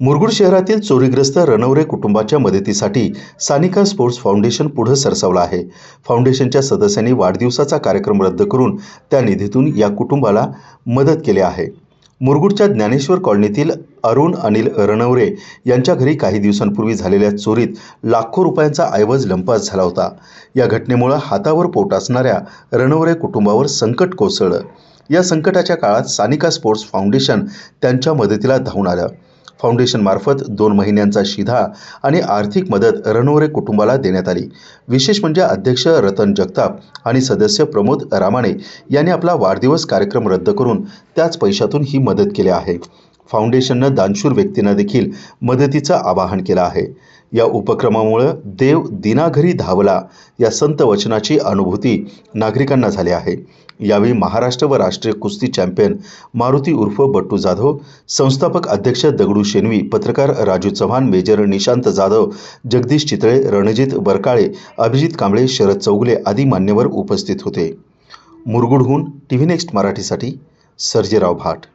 मुरगुड शहरातील चोरीग्रस्त रणवरे कुटुंबाच्या मदतीसाठी सानिका स्पोर्ट्स फाउंडेशन पुढं सरसावलं आहे. फाउंडेशनच्या सदस्यांनी वाढदिवसाचा कार्यक्रम रद्द करून त्या निधीतून या कुटुंबाला मदत केली आहे. मुरगुडच्या ज्ञानेश्वर कॉलनीतील अरुण अनिल रणवरे यांच्या घरी काही दिवसांपूर्वी झालेल्या चोरीत लाखो रुपयांचा ऐवज लंपास झाला होता. या घटनेमुळं हातावर पोट असणाऱ्या रणवरे कुटुंबावर संकट कोसळलं. या संकटाच्या काळात सानिका स्पोर्ट्स फाउंडेशन त्यांच्या मदतीला धावून आलं. फाउंडेशनमार्फत दोन महिन्यांचा शिधा आणि आर्थिक मदत रणवरे कुटुंबाला देण्यात आली. विशेष म्हणजे अध्यक्ष रतन जगताप आणि सदस्य प्रमोद रामाणे यांनी आपला वाढदिवस कार्यक्रम रद्द करून त्याच पैशातून ही मदत केली आहे. फाउंडेशननं दानशूर व्यक्तींना देखील मदतीचं आवाहन केलं आहे. या उपक्रमामुळं देव दिनाघरी धावला या संत वचनाची अनुभूती नागरिकांना झाली आहे. यावेळी महाराष्ट्र व राष्ट्रीय कुस्ती चॅम्पियन मारुती उर्फ बट्टू जाधव संस्थापक अध्यक्ष दगडू शेनवी पत्रकार राजू चव्हाण मेजर निशांत जाधव जगदीश चितळे रणजित बरकाळे अभिजित कांबळे शरद चौगुले आदी मान्यवर उपस्थित होते. मुरगुडहून टी व्ही नेक्स्ट मराठीसाठी सर्जेराव भाट.